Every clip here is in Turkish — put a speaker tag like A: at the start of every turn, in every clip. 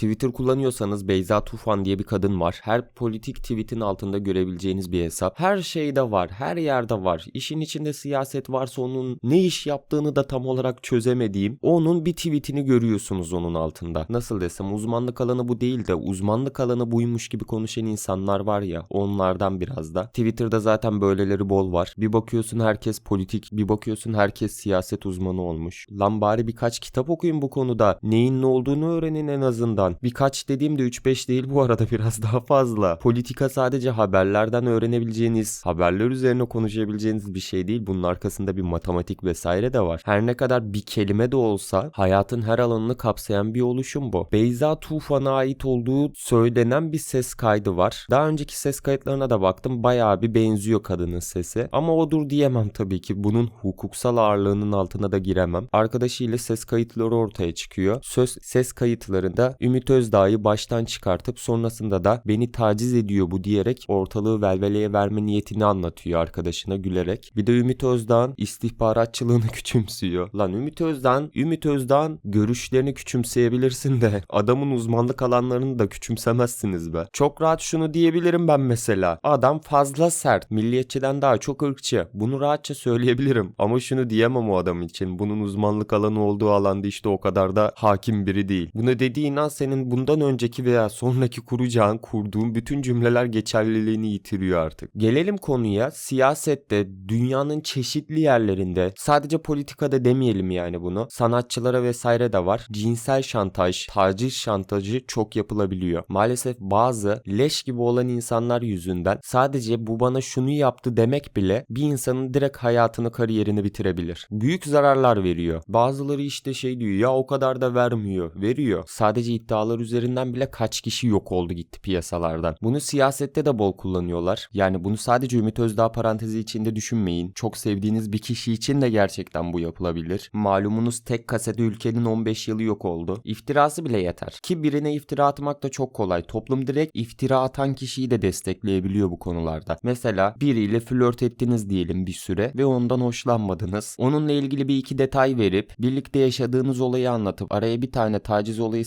A: Twitter kullanıyorsanız Beyza Tufan diye bir kadın var. Her politik tweetin altında görebileceğiniz bir hesap. Her şeyde var, her yerde var. İşin içinde siyaset varsa onun ne iş yaptığını da tam olarak çözemediğim onun bir tweetini görüyorsunuz onun altında. Nasıl desem uzmanlık alanı bu değil de uzmanlık alanı buymuş gibi konuşan insanlar var ya onlardan biraz da. Twitter'da zaten böyleleri bol var. Bir bakıyorsun herkes politik, bir bakıyorsun herkes siyaset uzmanı olmuş. Lan bari birkaç kitap okuyun bu konuda. Neyin ne olduğunu öğrenin en azından. Birkaç dediğimde 3-5 değil bu arada biraz daha fazla. Politika sadece haberlerden öğrenebileceğiniz, haberler üzerine konuşabileceğiniz bir şey değil. Bunun arkasında bir matematik vesaire de var. Her ne kadar bir kelime de olsa hayatın her alanını kapsayan bir oluşum bu. Beyza Tufan'a ait olduğu söylenen bir ses kaydı var. Daha önceki ses kayıtlarına da baktım. Bayağı bir benziyor kadının sesi. Ama odur diyemem tabii ki. Bunun hukuksal ağırlığının altına da giremem. Arkadaşıyla ses kayıtları ortaya çıkıyor. Söz ses kayıtlarında Ümit Özdağ'ı baştan çıkartıp sonrasında da beni taciz ediyor bu diyerek ortalığı velveleye verme niyetini anlatıyor arkadaşına gülerek. Bir de Ümit Özdağ'ın istihbaratçılığını küçümsüyor. Lan Ümit Özdağ'ın Ümit Özdağ'ın görüşlerini küçümseyebilirsin de adamın uzmanlık alanlarını da küçümsemezsiniz be. Çok rahat şunu diyebilirim ben mesela. Adam fazla sert. Milliyetçiden daha çok ırkçı. Bunu rahatça söyleyebilirim. Ama şunu diyemem o adam için. Bunun uzmanlık alanı olduğu alanda işte o kadar da hakim biri değil. Bunu dediğin an senin bundan önceki veya sonraki kuracağın, kurduğun bütün cümleler geçerliliğini yitiriyor artık. Gelelim konuya. Siyasette, dünyanın çeşitli yerlerinde, sadece politikada demeyelim yani bunu. Sanatçılara vesaire de var. Cinsel şantaj, taciz şantajı çok yapılabiliyor. Maalesef bazı leş gibi olan insanlar yüzünden sadece bu bana şunu yaptı demek bile bir insanın direkt hayatını, kariyerini bitirebilir. Büyük zararlar veriyor. Bazıları işte şey diyor ya o kadar da vermiyor. Veriyor. Sadece iddialar üzerinden bile kaç kişi yok oldu gitti piyasalardan. Bunu siyasette de bol kullanıyorlar. Yani bunu sadece Ümit Özdağ parantezi içinde düşünmeyin. Çok sevdiğiniz bir kişi için de gerçekten bu yapılabilir. Malumunuz tek kasede ülkenin 15 yılı yok oldu. İftirası bile yeter. Ki birine iftira atmak da çok kolay. Toplum direkt iftira atan kişiyi de destekleyebiliyor bu konularda. Mesela biriyle flört ettiniz diyelim bir süre ve ondan hoşlanmadınız. Onunla ilgili bir iki detay verip birlikte yaşadığınız olayı anlatıp araya bir tane taciz olayı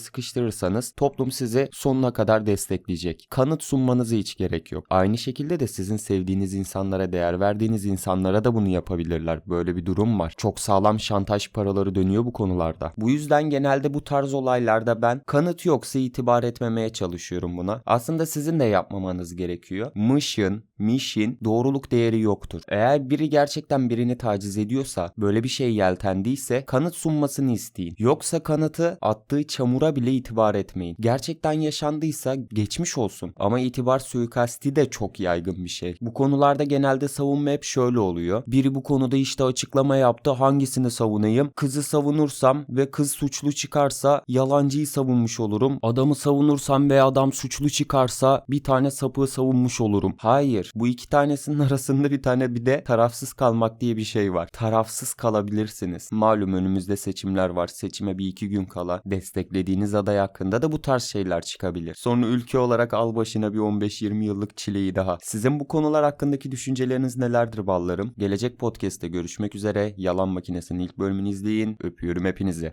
A: sıkıştırırsanız toplum sizi sonuna kadar destekleyecek. Kanıt sunmanıza hiç gerek yok. Aynı şekilde de sizin sevdiğiniz insanlara, değer verdiğiniz insanlara da bunu yapabilirler. Böyle bir durum var. Çok sağlam şantaj paraları dönüyor bu konularda. Bu yüzden genelde bu tarz olaylarda ben kanıt yoksa itibar etmemeye çalışıyorum buna. Aslında sizin de yapmamanız gerekiyor. Mışın, mişin doğruluk değeri yoktur. Eğer biri gerçekten birini taciz ediyorsa, böyle bir şey yeltendiyse kanıt sunmasını isteyin. Yoksa kanıtı attığı çamura bile itibar etmeyin. Gerçekten yaşandıysa geçmiş olsun. Ama itibar suikasti de çok yaygın bir şey. Bu konularda genelde savunma hep şöyle oluyor. Biri bu konuda işte açıklama yaptı. Hangisini savunayım? Kızı savunursam ve kız suçlu çıkarsa yalancıyı savunmuş olurum. Adamı savunursam ve adam suçlu çıkarsa bir tane sapığı savunmuş olurum. Hayır. Bu iki tanesinin arasında bir tane bir de tarafsız kalmak diye bir şey var. Tarafsız kalabilirsiniz. Malum önümüzde seçimler var. Seçime bir iki gün kala desteklediğiniz aday hakkında da bu tarz şeyler çıkabilir. Sonra ülke olarak al başına bir 15-20 yıllık çileyi daha. Sizin bu konular hakkındaki düşünceleriniz nelerdir ballarım? Gelecek podcast'te görüşmek üzere. Yalan Makinesi'nin ilk bölümünü izleyin. Öpüyorum hepinizi.